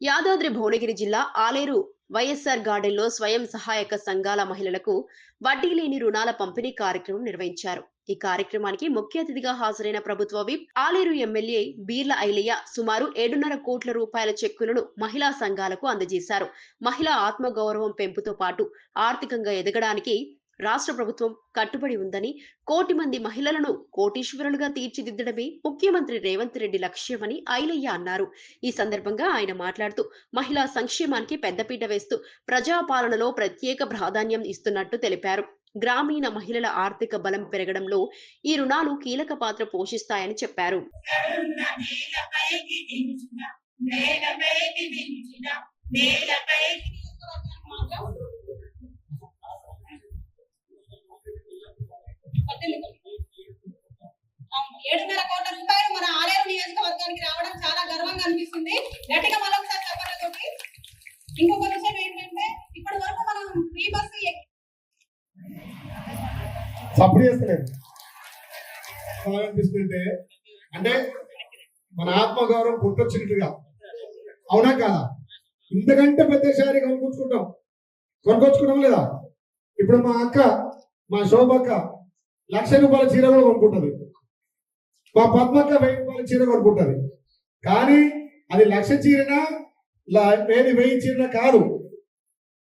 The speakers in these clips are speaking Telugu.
యాదాద్రి భువనగిరి జిల్లా ఆలేరు వైఎస్ఆర్ గార్డెన్లో స్వయం సహాయక సంఘాల మహిళలకు వడ్డీ లేని రుణాల పంపిణీ కార్యక్రమం నిర్వహించారు. ఈ కార్యక్రమానికి ముఖ్య అతిథిగా హాజరైన ప్రభుత్వ విప్ ఆలేరు ఎమ్మెల్యే బీర్ల ఐలయ్య సుమారు ఏడున్నర కోట్ల రూపాయల చెక్కులను మహిళా సంఘాలకు అందజేశారు. మహిళా ఆత్మగౌరవం పెంపుతో పాటు ఆర్థికంగా ఎదగడానికి రాష్ట్ర ప్రభుత్వం కట్టుబడి ఉందని కోటి మంది మహిళలను కోటీశ్వరులుగా తీర్చిదిద్దడమే ముఖ్యమంత్రి రేవంత్ రెడ్డి లక్ష్యమని ఐలయ్య అన్నారు. ఈ సందర్భంగా ఆయన మాట్లాడుతూ మహిళా సంక్షేమానికి పెద్దపీట వేస్తూ ప్రజాపాలనలో ప్రత్యేక ప్రాధాన్యం ఇస్తున్నట్టు తెలిపారు. గ్రామీణ మహిళల ఆర్థిక బలం పెరగడంలో ఈ రుణాలు కీలక పాత్ర పోషిస్తాయని చెప్పారు. నేలపైకి దించిన నేలపైకి దించిన నేలపైకి అవును, ఏడున్నర కోట్ల రూపాయలు మన ఆలేరు నియోజకవర్గానికి రావడం చాలా గర్వంగా అనిపిస్తుంది గట్టిగా మరొకసారి చెప్పాలి ఇంకొక విషయం ఏంటంటే ఇప్పటి వరకు మనం ఫ్రీ బస్సు సపోర్ట్ చేస్తలేదు. అనిపిస్తుంటే అంటే మన ఆత్మగౌరవం పుట్టొచ్చినట్టుగా అవునా కాదా? ఇంతకంటే పెద్ద శారీ కొనుక్కుంటాం కొనుక్కొచ్చుకుంటాం లేదా? ఇప్పుడు మా అక్క మా శోభక్క లక్ష రూపాయల చీర కూడా కొనుక్కుంటుంది. మా పద్మక్క వెయ్యి రూపాయల చీర కొనుక్కుంటుంది. కానీ అది లక్ష చీరనా? వేది వెయ్యి చీరన కాదు.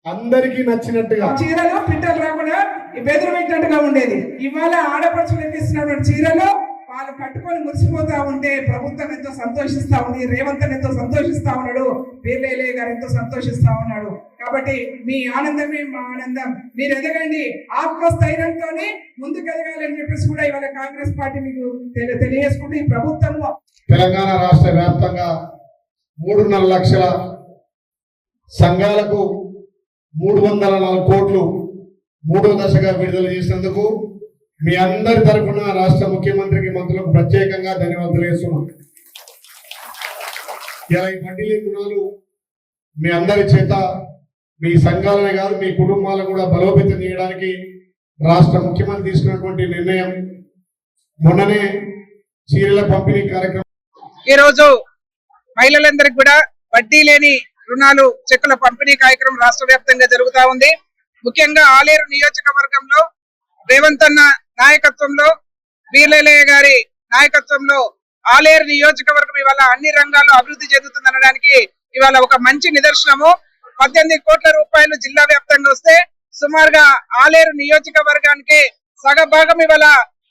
అందరికీ నచ్చినట్టుగా. చీరలో పిట్టలు రాకుండా బెదురు పెట్టినట్టుగా ఉండేది. ఇవాళ ఆడపడుచులు ఇస్తున్నటువంటి చీరలో వాళ్ళు కట్టుకొని మురిసిపోతా ఉంటే ప్రభుత్వం ఎంతో సంతోషిస్తా ఉంది రేవంత్ ఎంతో సంతోషిస్తా ఉన్నాడు వీర్లేలే గారు ఎంతో సంతోషిస్తా ఉన్నాడు. కాబట్టి మీ ఆనందమే మా ఆనందం. మీరు ఎదగండి ఆత్మస్థైర్యంతో ముందుకు ఎదగాలని చెప్పేసి కూడా ఇవాళ కాంగ్రెస్ పార్టీ మీకు తెలి- తెలియజేసుకుంటూ ఈ ప్రభుత్వంలో తెలంగాణ రాష్ట్ర వ్యాప్తంగా మూడున్నర లక్షల సంఘాలకు మూడు వందల నాలుగు కోట్లు మూడో దశగా విడుదల చేసినందుకు మీ అందరి తరఫున రాష్ట్ర ముఖ్యమంత్రికి మంత్రులకు ప్రత్యేకంగా ధన్యవాదాలు చేస్తున్నాం ఇలా ఈ వడ్డీ రుణాలు మీ అందరి చేత మీ సంఘాలనే కాదు మీ కుటుంబాలను కూడా బలోపేతం చేయడానికి రాష్ట్ర ముఖ్యమంత్రి తీసుకున్నటువంటి నిర్ణయం. మొన్ననే చీరల పంపిణీ కార్యక్రమం ఈ రోజు మహిళలందరికీ కూడా వడ్డీ లేని రుణాలు చెక్కుల పంపిణీ కార్యక్రమం రాష్ట్ర వ్యాప్తంగా జరుగుతా ఉంది. ముఖ్యంగా ఆలేరు నియోజకవర్గంలో రేవంత్ అన్న నాయకత్వంలో వీర్లయ్య గారి నాయకత్వంలో ఆలేరు నియోజకవర్గం ఇవాళ అన్ని రంగాల్లో అభివృద్ధి చెందుతుంది అనడానికి ఇవాళ ఒక మంచి నిదర్శనము. పద్దెనిమిది కోట్ల రూపాయలు జిల్లా వ్యాప్తంగా వస్తే సుమారుగా ఆలేరు నియోజకవర్గానికి సగ భాగం ఇవాళ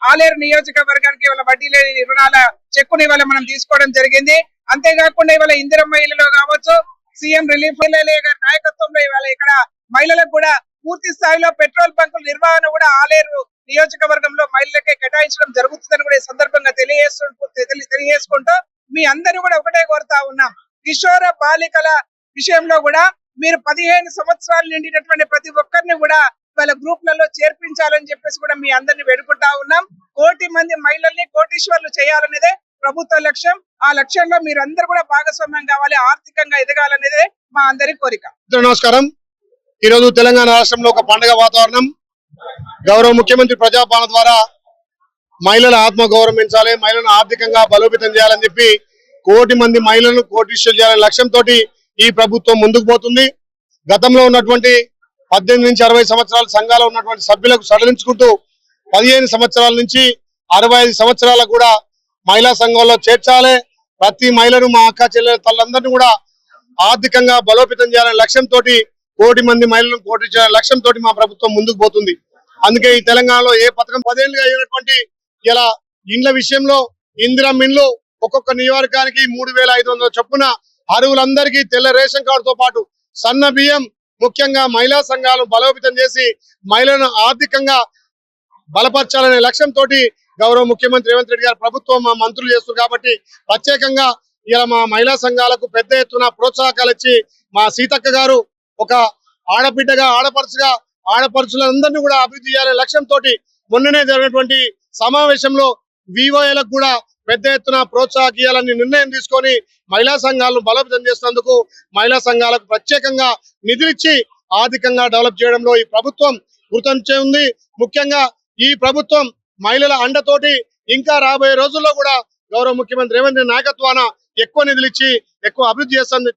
ఆలేరు నియోజకవర్గానికి ఇవాళ వడ్డీ లేని రుణాల చెక్కుని ఇవాళ మనం తీసుకోవడం జరిగింది. అంతేకాకుండా ఇవాళ ఇందిరం మహిళలో కావచ్చు సీఎం రిలీఫ్ గారి నాయకత్వంలో ఇవాళ ఇక్కడ మహిళలకు కూడా పూర్తి స్థాయిలో పెట్రోల్ బంకుల నిర్వహణ కూడా ఆలేరు నియోజకవర్గంలో మహిళలకే కేటాయించడం జరుగుతుందని కూడా ఈ సందర్భంగా తెలియజేస్తూ తెలియజేసుకుంటూ మీ అందరూ కూడా ఒకటే కోరుతా ఉన్నాం. కిషోర బాలికల విషయంలో కూడా మీరు పదిహేను సంవత్సరాలు నిండినటువంటి ప్రతి ఒక్కరిని కూడా వాళ్ళ గ్రూప్లలో చేర్పించాలని చెప్పేసి కూడా మీ అందరిని వేడుకుంటా ఉన్నాం. కోటి మంది మహిళల్ని కోటీశ్వర్లు చేయాలనేదే ప్రభుత్వ లక్ష్యం ఆ లక్ష్యంలో మీరందరూ కూడా భాగస్వామ్యం కావాలి ఆర్థికంగా ఎదగాలనేదే మా అందరి కోరిక. నమస్కారం. ఈరోజు తెలంగాణ రాష్ట్రంలో ఒక పండుగ వాతావరణం. గౌరవ ముఖ్యమంత్రి ప్రజాపాలన ద్వారా మహిళల ఆత్మ గౌరవం పెంచాలి మహిళలను ఆర్థికంగా బలోపేతం చేయాలని చెప్పి కోటి మంది మహిళలను కోటీశ్వరు చేయాలనే లక్ష్యంతో ఈ ప్రభుత్వం ముందుకు పోతుంది. గతంలో ఉన్నటువంటి పద్దెనిమిది నుంచి అరవై సంవత్సరాల సంఘాలు ఉన్నటువంటి సభ్యులకు సడలించుకుంటూ పదిహేను సంవత్సరాల నుంచి అరవై ఐదు సంవత్సరాలకు కూడా మహిళా సంఘంలో చేర్చాలి. ప్రతి మహిళను మా అక్క చెల్లెల తల్లందరినీ కూడా ఆర్థికంగా బలోపేతం చేయాలనే లక్ష్యంతో కోటి మంది మహిళలను కోటి చేయాలనే లక్ష్యంతో మా ప్రభుత్వం ముందుకు పోతుంది. అందుకే ఈ తెలంగాణలో ఏ పథకం పదేళ్ళుగా అయినటువంటి ఇలా ఇండ్ల విషయంలో ఇందిరం ఇండ్లు ఒక్కొక్క నియోజకానికి మూడు వేల ఐదు వందల చొప్పున అరువులందరికీ తెల్ల రేషన్ కార్డుతో పాటు సన్న బియ్యం ముఖ్యంగా మహిళా సంఘాలను బలోపేతం చేసి మహిళలను ఆర్థికంగా బలపరచాలనే లక్ష్యంతో గౌరవ ముఖ్యమంత్రి రేవంత్ రెడ్డి గారు ప్రభుత్వం మా మంత్రులు చేస్తున్నారు కాబట్టి ప్రత్యేకంగా ఇలా మా మహిళా సంఘాలకు పెద్ద ఎత్తున ప్రోత్సాహకాలు ఇచ్చి మా సీతక్క గారు ఒక ఆడబిడ్డగా ఆడపరుచుగా ఆడపరుచులందరినీ కూడా అభివృద్ధి చేయాలనే లక్ష్యంతో మొన్ననే జరిగినటువంటి సమావేశంలో వివోఏలకు కూడా పెద్ద ఎత్తున ప్రోత్సాహకీయాలని నిర్ణయం తీసుకొని మహిళా సంఘాలను బలోపేతం చేసినందుకు మహిళా సంఘాలకు ప్రత్యేకంగా నిధులిచ్చి ఆర్థికంగా డెవలప్ చేయడంలో ఈ ప్రభుత్వం గుర్తించే ఉంది. ముఖ్యంగా ఈ ప్రభుత్వం మహిళల అండతోటి ఇంకా రాబోయే రోజుల్లో కూడా గౌరవ ముఖ్యమంత్రి రేవంత్ రెడ్డి నాయకత్వాన ఎక్కువ నిధులు ఇచ్చి ఎక్కువ అభివృద్ధి చేస్తుంది